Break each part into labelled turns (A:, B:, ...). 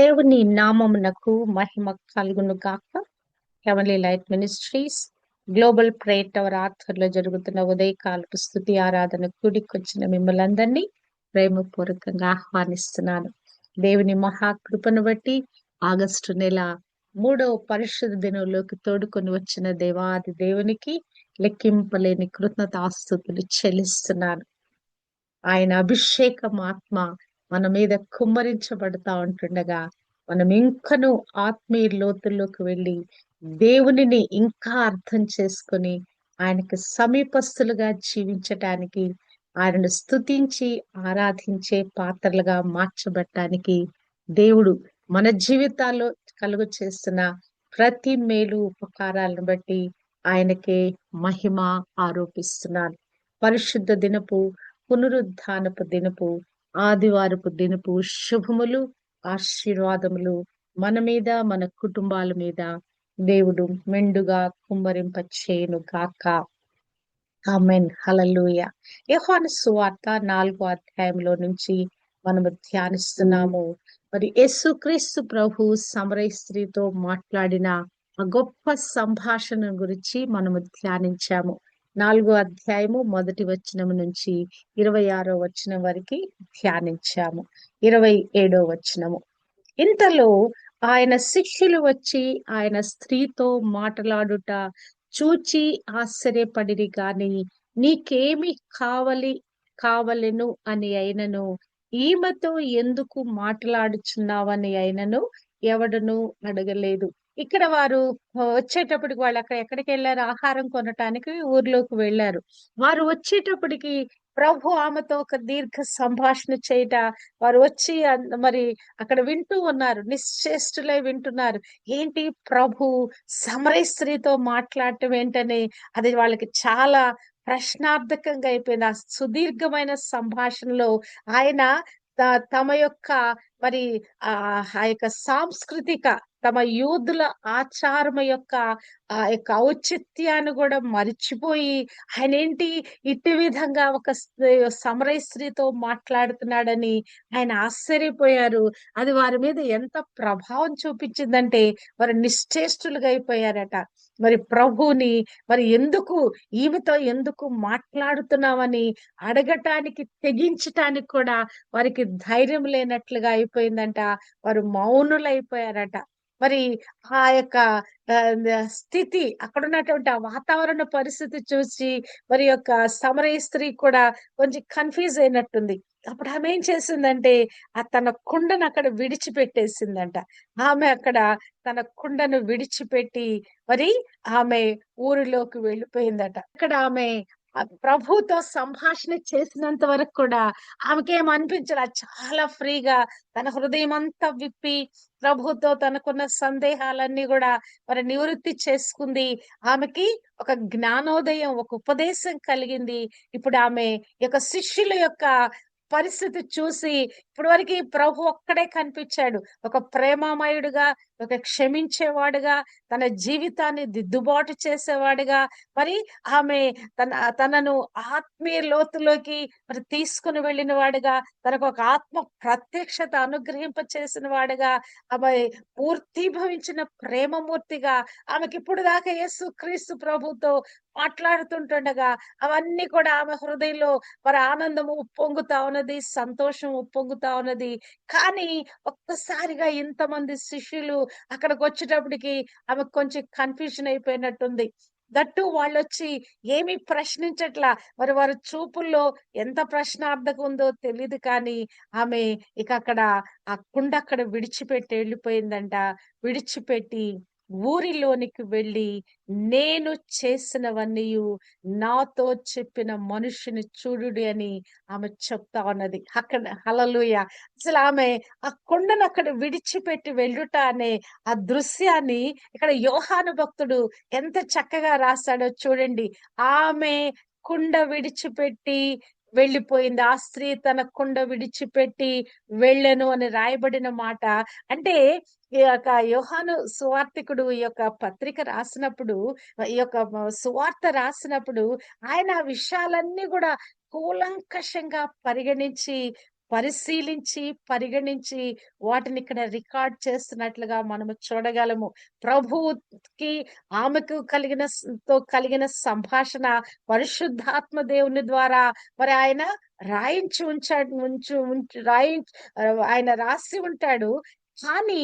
A: దేవుని నామమునకు మహిమ కలుగును గాక. Heavenly light ministries global prayer tower ఆధ్వర్యంలో జరుగుతున్న ఉదయకాలపు స్థుతి ఆరాధన కూడికొచ్చిన మిమ్మల్ని అందరినీ ప్రేమపూర్వకంగా ఆహ్వానిస్తున్నాను. దేవుని మహాకృపను బట్టి ఆగస్టు నెల మూడవ పరిశుద్ధ దినంలోకి తోడుకొని వచ్చిన దేవాది దేవునికి లెక్కింపలేని కృతజ్ఞతాస్తుతులు చెల్లిస్తున్నాను. ఆయన అభిషేకం ఆత్మ మన మీద కుమ్మరించబడతా ఉంటుండగా మనం ఇంకను ఆత్మీయ లోతుల్లోకి వెళ్ళి దేవునిని ఇంకా అర్థం చేసుకొని ఆయనకు సమీపస్తులుగా జీవించటానికి ఆయనను స్తుతించి ఆరాధించే పాత్రలుగా మార్చబడటానికి దేవుడు మన జీవితాల్లో కలుగు చేస్తున్న ప్రతి మేలు ఉపకారాలను బట్టి ఆయనకే మహిమ ఆరోపిస్తున్నాను పరిశుద్ధ దినపు పునరుద్ధానపు దినపు ఆదివారపు దినపు శుభములు ఆశీర్వాదములు మన మీద మన కుటుంబాల మీద. దేవుడు మెండుగా కుమ్మరింప చేయను గాక ఆమెన్. హలలుయ యోహాను సువార్త నాలుగో అధ్యాయంలో నుంచి మనము ధ్యానిస్తున్నాము. మరి యేసుక్రీస్తు ప్రభు సమరయ స్త్రీతో మాట్లాడిన గొప్ప సంభాషణ గురించి మనము ధ్యానించాము. నాలుగో అధ్యాయము మొదటి వచనం నుంచి ఇరవై ఆరో వచనం వరకు ధ్యానించాము. ఇరవై ఏడో వచనము. ఇంతలో ఆయన శిష్యులు వచ్చి ఆయన స్త్రీతో మాట్లాడుట చూచి ఆశ్చర్యపడిరి గాని నీకేమి కావలి కావలెను అని అయినను? ఈమెతో ఎందుకు మాట్లాడుచున్నావని అయినను? ఎవడను అడగలేదు. ఇక్కడ వారు వచ్చేటప్పటికి వాళ్ళు అక్కడ ఎక్కడికి వెళ్ళారు? ఆహారం కొనటానికి ఊర్లోకి వెళ్ళారు. వారు వచ్చేటప్పటికి ప్రభు ఆమెతో ఒక దీర్ఘ సంభాషణ చేయట వారు వచ్చి మరి అక్కడ వింటూ ఉన్నారు. నిశ్చేష్టులై వింటున్నారు. ఏంటి ప్రభు సమరయ స్త్రీతో మాట్లాడటం ఏంటని? అది వాళ్ళకి చాలా ప్రశ్నార్థకంగా అయిపోయింది. ఆ సుదీర్ఘమైన సంభాషణలో ఆయన తమ యొక్క మరి ఆ యొక్క సాంస్కృతిక తమ యూదుల ఆచారం యొక్క ఆ యొక్క ఔచిత్యాన్ని కూడా మరిచిపోయి ఆయన ఏంటి ఇట్టి విధంగా ఒక సమరయ స్త్రీతో మాట్లాడుతున్నాడని ఆయన ఆశ్చర్యపోయారు. అది వారి మీద ఎంత ప్రభావం చూపించిందంటే వారు నిశ్చేష్టులుగా అయిపోయారట. మరి ప్రభుని మరి ఎందుకు ఈమెతో ఎందుకు మాట్లాడుతున్నామని అడగటానికి తెగించటానికి కూడా వారికి ధైర్యం లేనట్లుగా అయిపోయిందంట. వారు మౌనులైపోయారట. మరి ఆ యొక్క స్థితి అక్కడ ఉన్నటువంటి ఆ వాతావరణ పరిస్థితి చూసి మరి యొక్క సమరయ స్త్రీ కూడా కొంచెం కన్ఫ్యూజ్ అయినట్టుంది. అప్పుడు ఆమె ఏం చేసిందంటే ఆ తన కుండను అక్కడ విడిచిపెట్టేసిందంట. ఆమె అక్కడ తన కుండను విడిచిపెట్టి మరి ఆమె ఊరిలోకి వెళ్ళిపోయిందట. అక్కడ ఆమె ప్రభుతో సంభాషణ చేసినంత వరకు కూడా ఆమెకేం అనిపించదు చాలా ఫ్రీగా తన హృదయం అంతా విప్పి ప్రభుతో తనకున్న సందేహాలన్నీ కూడా మరి నివృత్తి చేసుకుంది. ఆమెకి ఒక జ్ఞానోదయం ఒక ఉపదేశం కలిగింది. ఇప్పుడు ఆమె యొక్క శిష్యుల యొక్క పరిస్థితి చూసి ఇప్పటి వరకు ప్రభు ఒక్కడే కనిపించాడు. ఒక ప్రేమమయుడుగా ఒక క్షమించేవాడుగా తన జీవితాన్ని దిద్దుబాటు చేసేవాడుగా. మరి ఆమె తన తనను ఆత్మీయ లోతులోకి మరి తీసుకుని వెళ్ళిన వాడుగా తనకు ఒక ఆత్మ ప్రత్యక్షత అనుగ్రహింప చేసిన వాడుగా ఆమె పూర్తిభవించిన ప్రేమమూర్తిగా ఆమెకి ఇప్పుడు దాకా యేసు క్రీస్తు ప్రభుతో మాట్లాడుతుంటుండగా అవన్నీ కూడా ఆమె హృదయంలో మరి ఆనందము ఉప్పొంగుతా ఉన్నది సంతోషం ఉప్పొంగుతా ఉన్నది. కానీ ఒక్కసారిగా ఇంతమంది శిష్యులు అక్కడికి వచ్చేటప్పటికి ఆమె కొంచెం కన్ఫ్యూజన్ అయిపోయినట్టుంది. దట్టు వాళ్ళు వచ్చి ఏమి ప్రశ్నించట్లా. మరి వారి చూపుల్లో ఎంత ప్రశ్నార్థకం ఉందో తెలియదు కానీ ఆమె ఇక అక్కడ ఆ కుండ అక్కడ విడిచిపెట్టి వెళ్ళిపోయిందంట. విడిచిపెట్టి ఊరిలోనికి వెళ్ళి నేను చేసినవన్నీ నాతో చెప్పిన మనుషుని చూడుడి అని ఆమె చెప్తా ఉన్నది. అక్కడ హలలుయ అసలు ఆమె ఆ కొండను అక్కడ విడిచిపెట్టి వెళ్ళుట అనే ఆ దృశ్యాన్ని ఇక్కడ యోహాను భక్తుడు ఎంత చక్కగా రాశాడో చూడండి. ఆమె కుండ విడిచిపెట్టి వెళ్ళిపోయింది. ఆ స్త్రీ తన కుండ విడిచిపెట్టి వెళ్ళను అని రాయబడిన మాట. అంటే ఈ యొక్క యోహాను సువార్థికుడు ఈ యొక్క పత్రిక రాసినప్పుడు ఈ యొక్క సువార్త రాసినప్పుడు ఆయన ఆ విషయాలన్నీ కూడా కూలంకషంగా పరిగణించి పరిశీలించి పరిగణించి వాటిని ఇక్కడ రికార్డ్ చేస్తున్నట్లుగా మనము చూడగలము. ప్రభుకి ఆమెకు కలిగిన తో కలిగిన సంభాషణ పరిశుద్ధాత్మ దేవుని ద్వారా మరి ఆయన రాయించి ఉంచాడు ఉంచు ఉంచు రాయి ఆయన రాసి ఉంటాడు. కానీ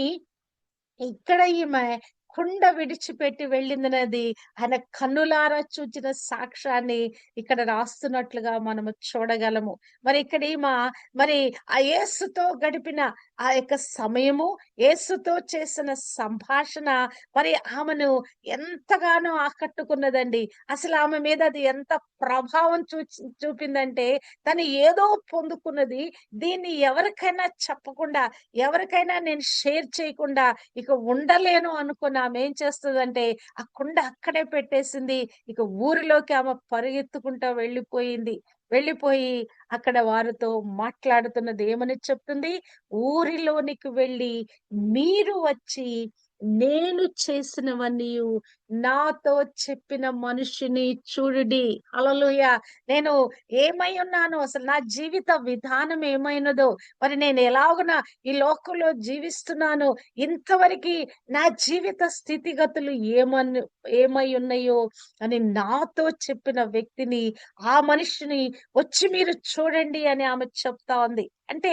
A: ఇక్కడ ఈమె కుండ విడిచిపెట్టి వెళ్ళిందనేది ఆయన కన్నులారా చూచిన సాక్ష్యాన్ని ఇక్కడ రాస్తున్నట్లుగా మనము చూడగలము. మరి ఇక్కడ ఈమె మరి ఆ యేసుతో గడిపిన ఆ యొక్క సమయము యేసుతో చేసిన సంభాషణ మరి ఆమెను ఎంతగానో ఆకట్టుకున్నదండి. అసలు ఆమె మీద అది ఎంత ప్రభావం చూ చూపిందంటే తను ఏదో పొందుకున్నది దీన్ని ఎవరికైనా చెప్పకుండా ఎవరికైనా నేను షేర్ చేయకుండా ఇక ఉండలేను అనుకుని ఆమె ఏం చేస్తుందంటే ఆ కుండ అక్కడే పెట్టేసింది. ఇక ఊరిలోకి ఆమె పరిగెత్తుకుంటా వెళ్ళిపోయింది. వెళ్ళిపోయి అక్కడ వారితో మాట్లాడుతున్నది ఏమని చెప్తుంది? ఊరిలోనికి వెళ్ళి మీరు వచ్చి నేను చేసినవన్నీ నాతో చెప్పిన మనిషిని చూడుడి. అలలుయ నేను ఏమై ఉన్నాను అసలు నా జీవిత విధానం ఏమైనదో మరి నేను ఎలాగున ఈ లోకంలో జీవిస్తున్నాను ఇంతవరకు నా జీవిత స్థితిగతులు ఏమని ఏమై ఉన్నాయో అని నాతో చెప్పిన వ్యక్తిని ఆ మనిషిని వచ్చి మీరు చూడండి అని ఆమె చెప్తా ఉంది. అంటే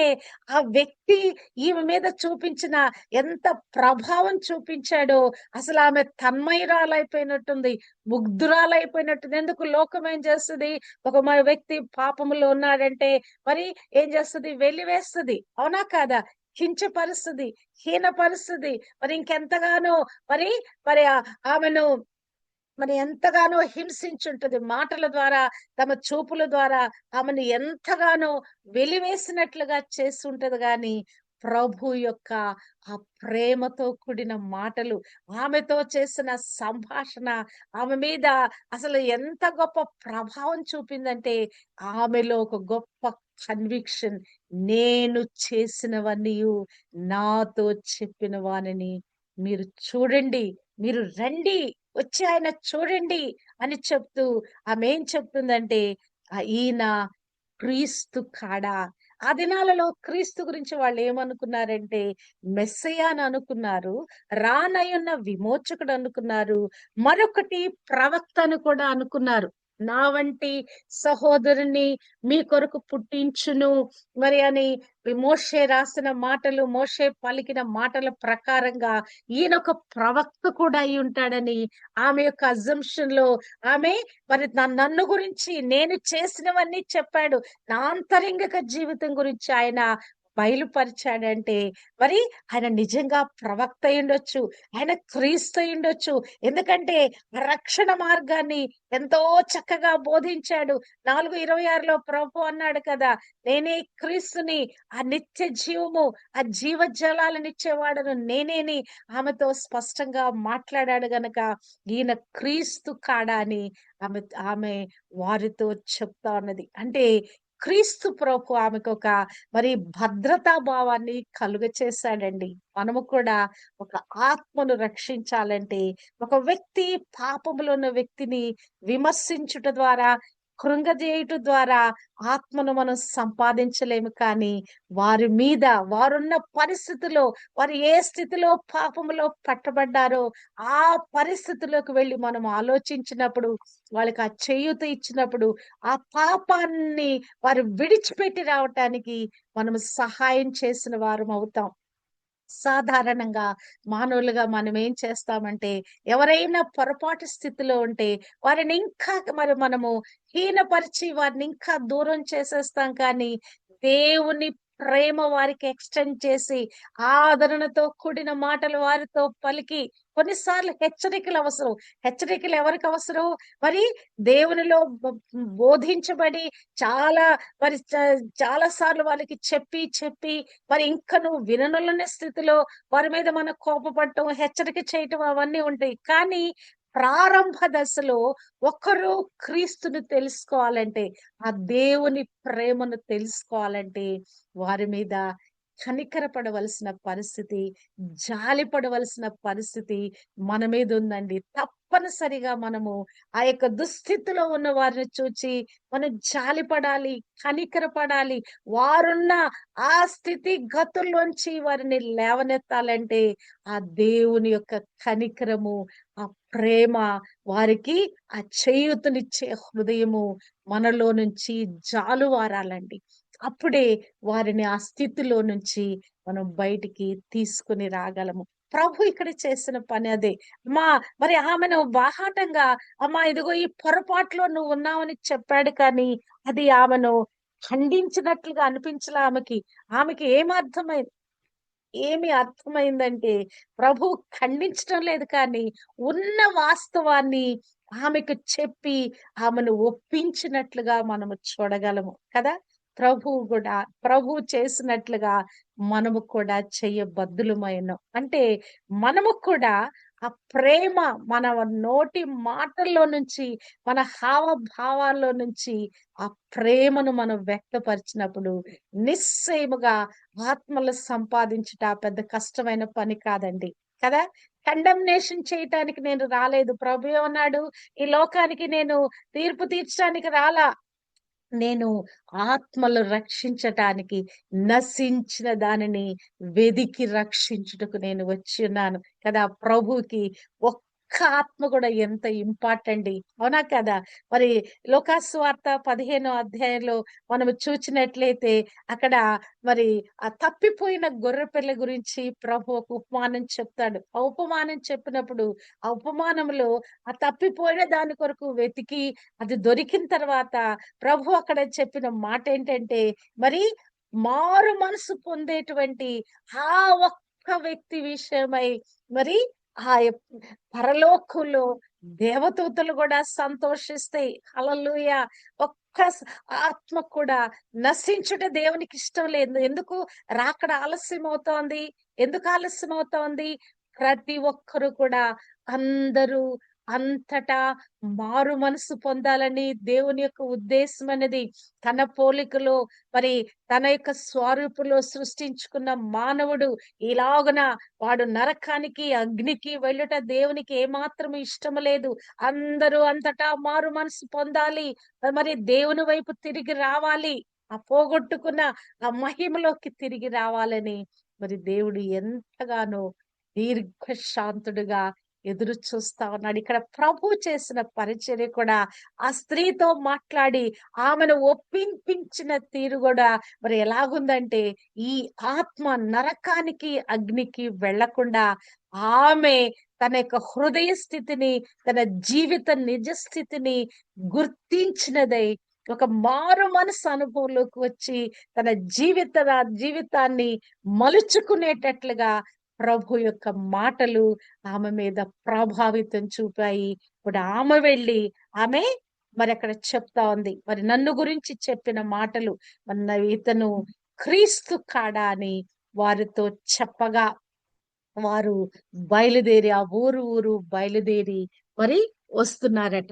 A: ఆ వ్యక్తి ఈమె మీద చూపించిన ఎంత ప్రభావం చూపించాడో. అసలు ఆమె తన్మయరాలైపోయినట్టుంది ముగ్ధురాలైపోయినట్టుంది. ఎందుకు లోకం ఏం చేస్తుంది? ఒక మన వ్యక్తి పాపములో ఉన్నాడంటే మరి ఏం చేస్తుంది? వెలివేస్తుంది అవునా కాదా? కించపరుస్తుంది హీనపరుస్తుంది. మరి ఇంకెంతగానో మరి మరి ఆమెను మరి ఎంతగానో హింసించుంటది. మాటల ద్వారా తమ చూపుల ద్వారా ఆమెను ఎంతగానో వెలివేసినట్లుగా చేస్తుంటది గాని ప్రభు యొక్క ఆ ప్రేమతో కూడిన మాటలు ఆమెతో చేసిన సంభాషణ ఆమె మీద అసలు ఎంత గొప్ప ప్రభావం చూపిందంటే ఆమెలో ఒక గొప్ప కన్విక్షన్ నేను చేసినవన్నీ నాతో చెప్పిన వానిని మీరు చూడండి మీరు రండి వచ్చి ఆయన చూడండి అని చెప్తూ ఆమె ఏం చెప్తుందంటే "ఆ ఈయన క్రీస్తు కాడా? ఆ దినాలలో క్రీస్తు గురించి వాళ్ళు ఏమనుకున్నారంటే మెస్సయ్య అని అనుకున్నారు రానయ్యున్న విమోచకుడు అనుకున్నారు మరొకటి ప్రవక్త అని కూడా అనుకున్నారు. నా వంటి సహోదరుని మీ కొరకు పుట్టించును. మరి అని మోషే రాసిన మాటలు మోషే పలికిన మాటల ప్రకారంగా ఈయన ఒక ప్రవక్త కూడా అయి ఉంటాడని ఆమె యొక్క అజంప్షన్లో ఆమె మరి నా- నన్ను గురించి నేను చేసినవన్నీ చెప్పాడు. నా అంతరంగిక జీవితం గురించి ఆయన బయలుపరిచాడంటే మరి ఆయన నిజంగా ప్రవక్త ఉండొచ్చు ఆయన క్రీస్తు ఉండొచ్చు ఎందుకంటే రక్షణ మార్గాన్ని ఎంతో చక్కగా బోధించాడు. నాలుగు ఇరవై ఆరులో ప్రభు అన్నాడు కదా నేనే క్రీస్తుని ఆ నిత్య జీవము ఆ జీవజలాలను ఇచ్చేవాడను నేనేని. ఆమెతో స్పష్టంగా మాట్లాడాడు గనక ఈయన క్రీస్తు కాడా అని ఆమె ఆమె వారితో చెప్తా ఉన్నది. అంటే క్రీస్తు ప్రభు ఆమెకు ఒక మరి భద్రతా భావాన్ని కలుగ చేశాడండి మనము కూడా ఒక ఆత్మను రక్షించాలంటే ఒక వ్యక్తి పాపములో ఉన్న వ్యక్తిని విమర్శించుట ద్వారా కృంగజేయుట ద్వారా ఆత్మను మనం సంపాదించలేము కానీ వారి మీద వారున్న పరిస్థితిలో వారు ఏ స్థితిలో పాపములో పట్టబడ్డారో ఆ పరిస్థితిలోకి వెళ్ళి మనం ఆలోచించినప్పుడు వాళ్ళకి ఆ చేయూత ఇచ్చినప్పుడు ఆ పాపాన్ని వారు విడిచిపెట్టి రావటానికి మనం సహాయం చేసిన వారం అవుతాం. సాధారణంగా మానవులుగా మనం ఏం చేస్తామంటే ఎవరైనా పొరపాటు స్థితిలో ఉంటే వారిని ఇంకా మరి మనము హీనపరిచి వారిని ఇంకా దూరం చేసేస్తాం కానీ దేవుని ప్రేమ వారికి ఎక్స్టెండ్ చేసి ఆదరణతో కూడిన మాటలు వారితో పలికి కొన్నిసార్లు హెచ్చరికలు అవసరం. హెచ్చరికలు ఎవరికి అవసరం? మరి దేవునిలో బోధించబడి చాలా మరి చాలా సార్లు వాళ్ళకి చెప్పి చెప్పి మరి ఇంకా నువ్వు విననులనే స్థితిలో వారి మీద మన కోపపడటం హెచ్చరిక చేయటం అవన్నీ ఉంటాయి. కానీ ప్రారంభ దశలో ఒకరు క్రీస్తుని తెలుసుకోవాలంటే ఆ దేవుని ప్రేమను తెలుసుకోవాలంటే వారి మీద కనికరపడవలసిన పరిస్థితి జాలిపడవలసిన పరిస్థితి మన మీద ఉందండి. తప్పనిసరిగా మనము ఆ యొక్క దుస్థితిలో ఉన్న వారిని చూచి మనం జాలిపడాలి కనికరపడాలి. వారున్న ఆ స్థితి గతుల్లోంచి వారిని లేవనెత్తాలంటే ఆ దేవుని యొక్క కనికరము ఆ ప్రేమ వారికి ఆ చేయూతనిచ్చే హృదయము మనలో నుంచి జాలువారాలండి అప్పుడే వారిని ఆ స్థితిలో నుంచి మనం బయటికి తీసుకుని రాగలము. ప్రభు ఇక్కడ చేసిన పని అదే. అమ్మా మరి ఆమెను బాహాటంగా అమ్మా ఇదిగో ఈ పొరపాటులో నువ్వు ఉన్నావని చెప్పాడు కానీ అది ఆమెను ఖండించినట్లుగా అనిపించలే ఆమెకి. ఆమెకి ఏం అర్థమైంది ఏమి అర్థమైందంటే ప్రభు ఖండించడం లేదు కానీ ఉన్న వాస్తవాన్ని ఆమెకు చెప్పి ఆమెను ఒప్పించినట్లుగా మనము చూడగలము కదా? ప్రభువు కూడా ప్రభు చేసినట్లుగా మనము కూడా చెయ్యబద్దులమైన అంటే మనము కూడా ఆ ప్రేమ మన నోటి మాటల్లో నుంచి మన హావభావాల్లో నుంచి ఆ ప్రేమను మనం వ్యక్తపరిచినప్పుడు నిశ్చయముగా ఆత్మలు సంపాదించుట పెద్ద కష్టమైన పని కాదండి. కదా? కండమ్నేషన్ చేయటానికి నేను రాలేదు. ప్రభు ఏమన్నాడు? ఈ లోకానికి నేను తీర్పు తీర్చడానికి రాలా. నేను ఆత్మలు రక్షించటానికి నశించిన దానిని వెదికి రక్షించుటకు నేను వచ్చి ఉన్నాను కదా. ప్రభుకి ఒక్క ఆత్మ కూడా ఎంత ఇంపార్టెంట్. అవునా కదా? మరి లోకాస్వార్త పదిహేనో అధ్యాయంలో మనం చూచినట్లయితే అక్కడ మరి ఆ తప్పిపోయిన గొర్రె పిల్ల గురించి ప్రభు ఒక ఉపమానం చెప్తాడు. ఆ ఉపమానం చెప్పినప్పుడు ఆ ఉపమానంలో ఆ తప్పిపోయిన దాని కొరకు వెతికి అది దొరికిన తర్వాత ప్రభు అక్కడ చెప్పిన మాట ఏంటంటే మరి మారు మనసు పొందేటువంటి ఆ ఒక్క వ్యక్తి విషయమై మరి ఆ పరలోకంలో దేవదూతలు కూడా సంతోషిస్తాయి అలలుయ ఒక్క ఆత్మ కూడా నశించుట దేవునికి ఇష్టం లేదు. ఎందుకు? రాకడ ఆలస్యం అవుతోంది ఎందుకు ఆలస్యం అవుతోంది ప్రతి ఒక్కరు కూడా అందరూ అంతటా మారు మనసు పొందాలని దేవుని యొక్క ఉద్దేశం అనేది తన పోలికలో మరి తన యొక్క స్వరూపులో సృష్టించుకున్న మానవుడు ఇలాగున వాడు నరకానికి అగ్నికి వెళ్ళుట దేవునికి ఏమాత్రం ఇష్టం లేదు. అందరూ అంతటా మారు మనసు పొందాలి. మరి దేవుని వైపు తిరిగి రావాలి. ఆ పోగొట్టుకున్న ఆ మహిమలోకి తిరిగి రావాలని మరి దేవుడు ఎంతగానో దీర్ఘశాంతుడుగా ఎదురు చూస్తా ఉన్నాడు. ఇక్కడ ప్రభు చేసిన పరిచర్య కూడా ఆ స్త్రీతో మాట్లాడి ఆమెను ఒప్పింపించిన తీరు కూడా మరి ఎలాగుందంటే ఈ ఆత్మ నరకానికి అగ్నికి వెళ్ళకుండా ఆమె తన యొక్క హృదయ స్థితిని తన జీవిత నిజ స్థితిని గుర్తించినదై ఒక మారు మనసు అనుభవంలోకి వచ్చి తన జీవిత జీవితాన్ని మలుచుకునేటట్లుగా ప్రభు యొక్క మాటలు ఆమె మీద ప్రభావితం చూపాయి. ఇప్పుడు ఆమె వెళ్ళి ఆమె మరి అక్కడ చెప్తా ఉంది. మరి నన్ను గురించి చెప్పిన మాటలు మన ఇతను క్రీస్తు కాడా అని వారితో చెప్పగా వారు బయలుదేరి ఆ ఊరు ఊరు బయలుదేరి మరి వస్తున్నారట.